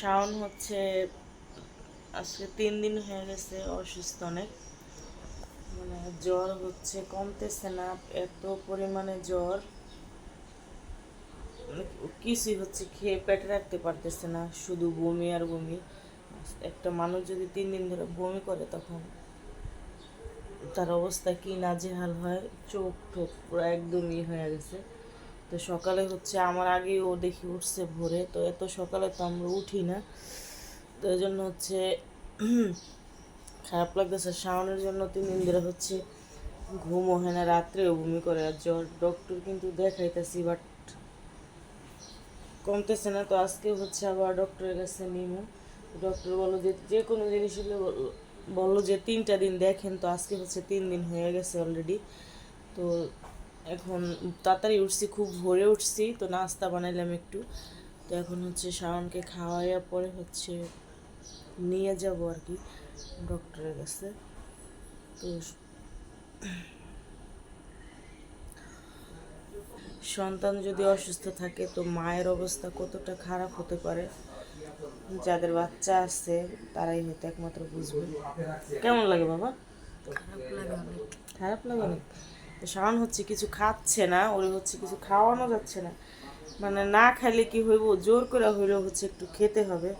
শাওন হচ্ছে, আজকে তিন দিন হয়ে গেছে অসুস্থ অনেক। মানে জ্বর হচ্ছে, কমতেছে না, এত পরিমাণে জ্বর। মানে কিছুই হচ্ছে খেয়ে পেটে রাখতে পারতেছে না, শুধু বমি আর বমি। একটা মানুষ যদি তিন দিন ধরে বমি করে তখন তার অবস্থা কি নাজেহাল হয় চোখ টোক পুরো একদমই হয়ে গেছে। তো সকালে হচ্ছে আমার আগে ও দেখি উঠছে ভোরে, তো এত সকালে তো আমরা উঠি না। তো এই জন্য হচ্ছে খারাপ লাগতেছে। শাওনের জন্য তিন দিন ধরে হচ্ছে ঘুমও হয় না রাত্রেও বমি করে আর জ্বর। ডক্টর কিন্তু দেখাইতেছি বাট কমতেছে না। তো আজকে হচ্ছে আবার ডক্টরের কাছে নিমু। ডক্টর বলল যে যে কোনো জিনিস হলে বল- বলল যে, তিনটা দিন দেখেন। তো আজকে হচ্ছে তিন দিন হয়ে গেছে অলরেডি তো এখন তাড়াতাড়ি উঠছি খুব ভোরে উঠছি তো নাস্তা বানাইলাম একটু। তো এখন হচ্ছে শাওনকে খাওয়াইয়া পরে হচ্ছে নিয়ে যাব আর কি ডক্টরের কাছে। তো সন্তান যদি অসুস্থ থাকে তো মায়ের অবস্থা কতটা খারাপ হতে পারে? যাদের বাচ্চা আছে তারাই হয়তো একমাত্র বুঝবে। কেমন লাগে বাবা? খারাপ লাগে অনেক। তো শাওন হচ্ছে কিছু খাচ্ছে না, ওর হচ্ছে কিছু খাওয়ানো যাচ্ছে না। মানে না খাইলে কি হইব? জোর করে হইলেও হচ্ছে একটু খেতে হবে।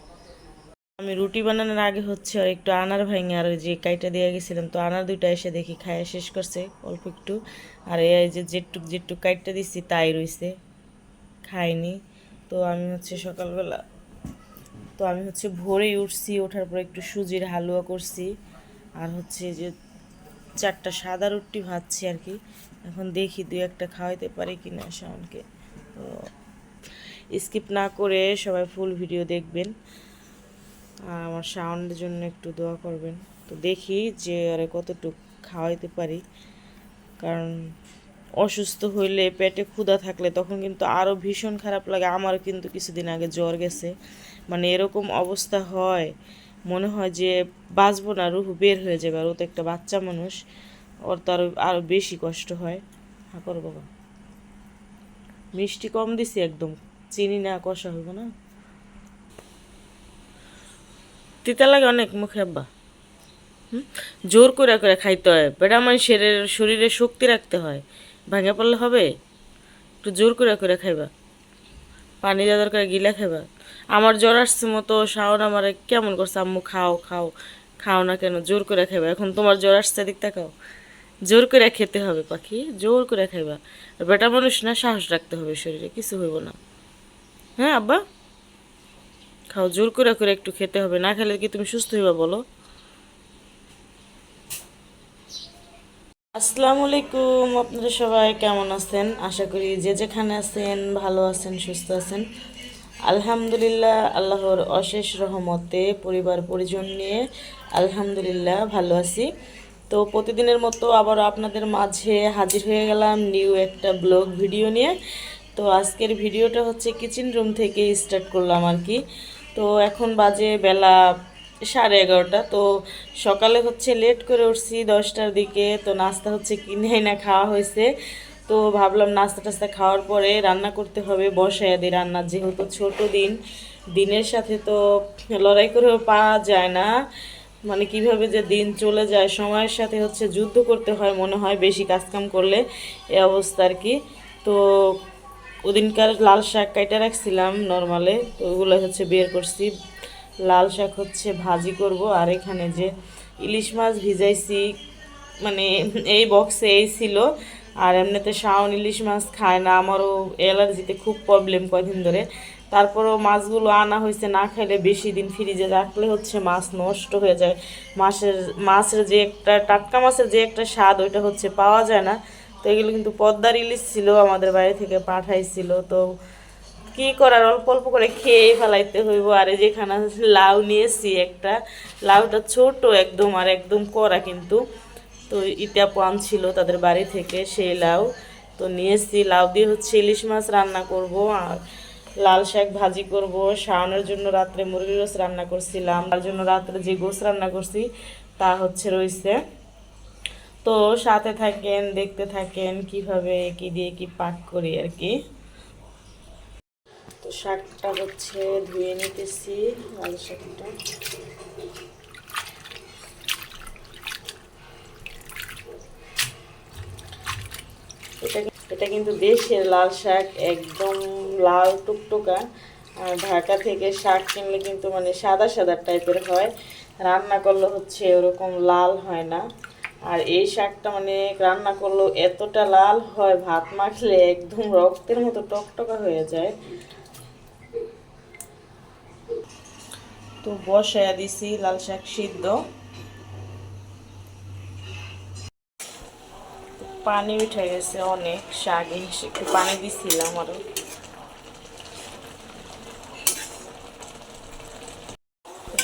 আমি রুটি বানানোর আগে হচ্ছে আর একটু আনার ভাঙে, আর ওই যে কাইটা দিয়ে গেছিলাম, তো আনার দুইটা এসে দেখি খাইয়া শেষ করছে, অল্প একটু। আর এই যে যেটুক যেটুক কাইটটা দিচ্ছি তাই রইছে, খাইনি। তো আমি হচ্ছে সকালবেলা, তো আমি হচ্ছে ভোরেই উঠছি, ওঠার পর একটু সুজির হালুয়া করছি। আর হচ্ছে যে চারটা সাদা রুটি ভাজছি আর কি। এখন দেখি দুই একটা খাওয়াইতে পারি কি না শাওনকে। তো স্কিপ না করে সবাই ফুল ভিডিও দেখবেন। আর আমার শাওনের জন্য একটু দোয়া করবেন। তো দেখি যে আরে কতটুকু খাওয়াইতে পারি। কারণ অসুস্থ হইলে পেটে ক্ষুধা থাকলে তখন কিন্তু আরও ভীষণ খারাপ লাগে। আমারও কিন্তু কিছুদিন আগে জ্বর গেছে। মানে এরকম অবস্থা হয় মনে হয় যে বাঁচবো না, রুহু বের হয়ে যাবে আর ও তো একটা বাচ্চা মানুষ। ওর তো আরও আরও বেশি কষ্ট হয়। হা করো বাবা। মিষ্টি কম দিছি একদম। চিনি না, কষা হইব না। তিতা লাগে অনেক মুখে, আব্বা? জোর করে করে খাইতে হয়। বেটা মানুষের শরীরে শক্তি রাখতে হয়। ভাঙে পড়লে হবে? একটু জোর করে করে খাইবা। পানি দেওয়া দরকার, গিলা খাইবা। আমার জ্বর আসছে মতো, শাওন আমার কেমন করছে? আম্মু, খাও খাও। খাও না কেন? জোর করে খাইবা। এখন তোমার জ্বর আসছে দিক তাকাও। জোর করে খেতে হবে, পাখি। জোর করে খাইবা। বেটা মানুষ না, সাহস রাখতে হবে শরীরে, কিছু হইব না। হ্যাঁ আব্বা? খাও, জোর করে করে একটু খেতে হবে। না খেলে কি তুমি সুস্থ হইবা, বলো? আসসালামু আলাইকুম। আপনারা সবাই কেমন আছেন? আশা করি যে যেখানে আছেন, ভালো আছেন, সুস্থ আছেন। আলহামদুলিল্লাহ, আল্লাহর অশেষ রহমতে পরিবার পরিজন নিয়ে আলহামদুলিল্লাহ ভালো আছি। তো প্রতিদিনের মতো আবার আপনাদের মাঝে হাজির হয়ে গেলাম নিউ একটা ব্লগ ভিডিও নিয়ে। তো আজকের ভিডিওটা হচ্ছে কিচেন রুম থেকে স্টার্ট করলাম আর কি। তো এখন বাজে বেলা সাড়ে এগারোটা, তো সকালে হচ্ছে লেট করে উঠছি দশটার দিকে, তো নাস্তা হচ্ছে কিনে না খাওয়া হয়েছে। তো ভাবলাম নাস্তা টাস্তা খাওয়ার পরে রান্না করতে হবে বসায় দিই রান্না যেহেতু ছোট দিন, দিনের সাথে তো লড়াই করেও পাওয়া যায় না। মানে কীভাবে যে দিন চলে যায়, সময়ের সাথে হচ্ছে যুদ্ধ করতে হয় মনে হয়, বেশি কাজকাম করলে এ অবস্থা আর কি। তো ওদিনকার লাল শাক কাইটা রাখছিলাম নর্মালে, তো ওগুলো হচ্ছে বের করছি। লাল শাক হচ্ছে ভাজি করব, আর এখানে যে ইলিশ মাছ ভিজাইছি মানে এই বক্সে এই ছিল আর এমনিতে শাওন ইলিশ মাছ খায় না, আমারও অ্যালার্জিতে খুব প্রবলেম কয়দিন ধরে। তারপরেও মাছগুলো আনা হয়েছে, না খাইলে বেশি দিন ফ্রিজে রাখলে হচ্ছে মাছ নষ্ট হয়ে যায়। মাছের মাছের যে একটা, টাটকা মাছের যে একটা স্বাদ, ওইটা হচ্ছে পাওয়া যায় না। তো এগুলো কিন্তু পদ্মার ইলিশ ছিল, আমাদের বাড়ি থেকে পাঠাইছিল। তো কি করার, অল্প অল্প করে খেয়ে ফেলাইতে হইব। আর এই যেখানে লাউ নিয়েছি একটা, লাউটা ছোট একদম আর একদম করা কিন্তু। তো ইটা পান ছিল তাদের বাড়ি থেকে, সেই লাউ। তো নিয়েছি লাউ দিয়ে হচ্ছে ইলিশ মাছ রান্না করব আর লাল শাক ভাজি করব। শাওনের জন্য রাত্রে মুরগির গোস রান্না করছিলাম। তার জন্য রাত্রে যে গোস রান্না করছি, তা হচ্ছে রয়েছে তো সাথে থাকেন, দেখতে থাকেন কীভাবে, কি দিয়ে কি পাক করি আর কি। তো শাকটা হচ্ছে ধুয়ে নিতেছি, লাল শাকটা। এটা এটা কিন্তু দেশের লাল শাক, একদম লাল টুকটুকা। আর ঢাকা থেকে শাক কিনলে কিন্তু মানে সাদা সাদা টাইপের হয়। রান্না করলে হচ্ছে ওরকম লাল হয় না। আর এই শাকটা মানে রান্না করলেও এতটা লাল হয়, ভাত মাখলে একদম রক্তের মতো টকটকা হয়ে যায়। তো বসায়া দিছি লাল শাক সিদ্ধ। পানি উঠে গেছে অনেক, শাকে একটু পানি দিছিলাম আরও।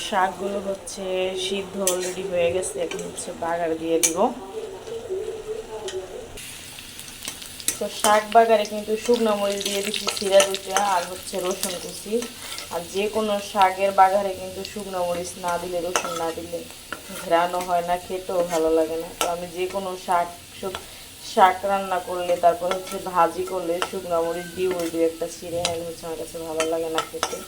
শাকগুলো হচ্ছে সিদ্ধ অলরেডি হয়ে গেছে, এখন হচ্ছে বাগার দিয়ে দিব। তো শাক বাগারে কিন্তু শুকনো মরিচ দিয়ে দিচ্ছি সিরা দুটা আর হচ্ছে রসুন কুচি। আর যে কোনো শাকের বাগারে কিন্তু শুকনো মরিচ না দিলে, রসুন না দিলে ঘেরানো হয় না, খেতেও ভালো লাগে না। তো আমি যে কোনো শাক শাক রান্না করলে, তারপর হচ্ছে ভাজি করলে শুকনো মরিচ দিয়ে ওই দু একটা ছিঁড়ে নাহলে হচ্ছে, আমার কাছে ভালো লাগে না খেতে।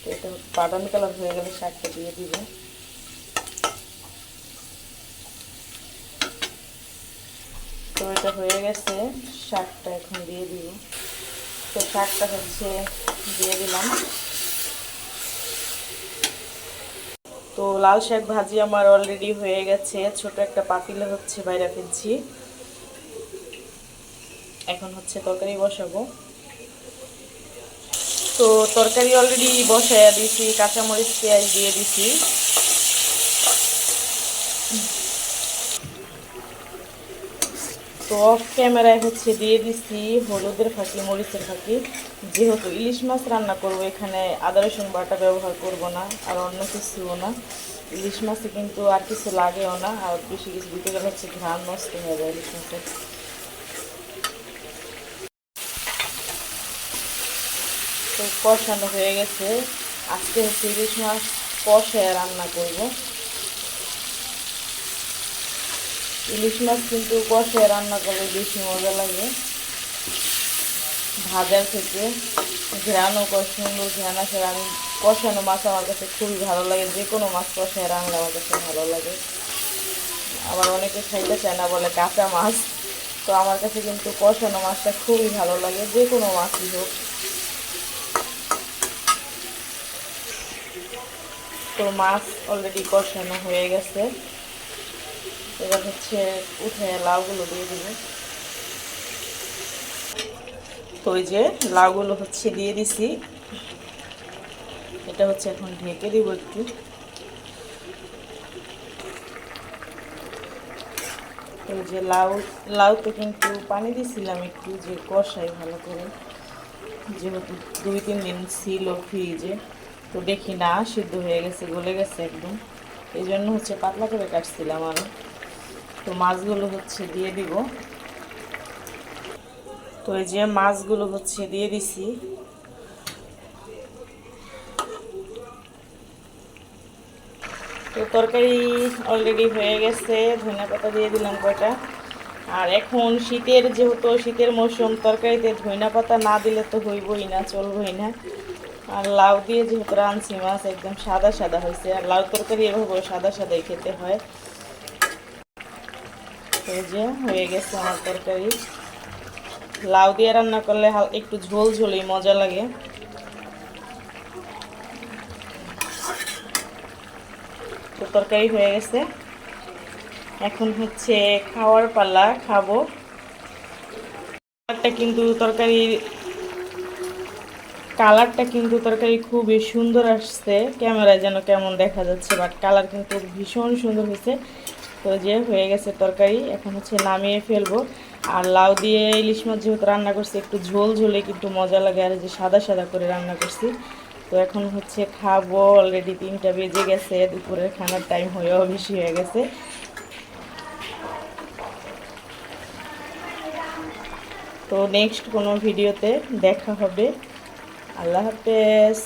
তো এটা বাদামি কালার হয়ে গেলে শাকটা দিয়ে দিব। তো এটা হয়ে গেছে, শাকটা এখন দিয়ে দিব। তো শাকটা হচ্ছে দিয়ে দিলাম। তো লাল শাক ভাজি আমার অলরেডি হয়ে গেছে। ছোট একটা পাতিলে হচ্ছে বাইরে ফেলছি। এখন হচ্ছে তরকারি বসাবো। তো তরকারি অলরেডি বসাই দিয়েছি, কাঁচামরিচ, পেঁয়াজ দিয়ে দিছি তো অফ ক্যামেরায় হচ্ছে দিয়ে দিছি, হলুদের ফাঁকি, মরিচের ফাঁকি। যেহেতু ইলিশ মাছ রান্না করব, এখানে আদা, রসুন বাটা ব্যবহার করব না, আর অন্য কিছুও না। ইলিশ মাছে কিন্তু আর কিছু লাগেও না, আর বেশি কিছু দিতে গেলে হচ্ছে ঘ্রাণ নষ্ট হয়ে যায় ইলিশ মাছের তো কষানো হয়ে গেছে। আজকে হচ্ছে ইলিশ মাছ কষায় রান্না করব। ইলিশ মাছ কিন্তু কষায় রান্না করলে বেশি মজা লাগে। ভাজার থেকে ঘেরানো কষ সুন্দর ঘেরান আসে আমি কষানো মাছ আমার কাছে খুবই ভালো লাগে। যে কোনো মাছ কষায় রান্না আমার কাছে ভালো লাগে। আবার অনেকে খাইতে চায় না বলে কাঁচা মাছ। তো আমার কাছে কিন্তু কষানো মাছটা খুবই ভালো লাগে। যে কোনো মাছই হোক। তো মাছ অলরেডি কষানো হয়ে গেছে। এবার হচ্ছে উঠে লাউগুলো দিয়ে দিব। তো ওই যে লাউগুলো হচ্ছে দিয়ে দিছি। এটা হচ্ছে এখন ঢেকে দিব একটু। তো যে লাউ লাউ তো কিন্তু পানি দিছিলাম একটু যে কষাই ভালো করে। যেহেতু দুই তিন দিন ছিল ফ্রিজে, তো দেখি না, সিদ্ধ হয়ে গেছে, গলে গেছে একদম। এই জন্য হচ্ছে পাতলা করে কাটছিলাম আরও তো মাছগুলো হচ্ছে দিয়ে দিব। তো এই যে মাছগুলো হচ্ছে দিয়ে দিছি। তো তরকারি অলরেডি হয়ে গেছে, ধনিয়া পাতা দিয়ে দিলাম কয়টা। আর এখন শীতের যেহেতু শীতের মৌসুম, তরকারিতে ধনিয়া পাতা না দিলে তো হইবই না, চলবই না। আর লাউ দিয়ে যেহেতু রাঁধছি, মাছ একদম সাদা সাদা হয়েছে আর লাউ তরকারি এভাবে সাদা সাদাই খেতে হয়। যে, হয়ে গেছে আমার তরকারি। লাউ দিয়ে রান্না করলে একটু ঝোল ঝোলই মজা লাগে। তো তরকারি হয়ে গেছে। এখন হচ্ছে খাওয়ার পালা, খাব। একটা কিন্তু তরকারির কালারটা কিন্তু তরকারি খুবই সুন্দর আসছে। ক্যামেরায় যেন কেমন দেখা যাচ্ছে, বাট কালার কিন্তু ভীষণ সুন্দর হয়েছে। তো যে হয়ে গেছে তরকারি, এখন হচ্ছে নামিয়ে ফেলব। আর লাউ দিয়ে ইলিশ মাছ যেহেতু রান্না করছি, একটু ঝোল ঝোলে কিন্তু মজা লাগে, আর যে সাদা সাদা করে রান্না করছি। তো এখন হচ্ছে খাব অলরেডি তিনটা বেজে গেছে, দুপুরের খানার টাইম হয়েও বেশি হয়ে গেছে। তো নেক্সট কোনো ভিডিওতে দেখা হবে। আল্লাহ হাফেজ।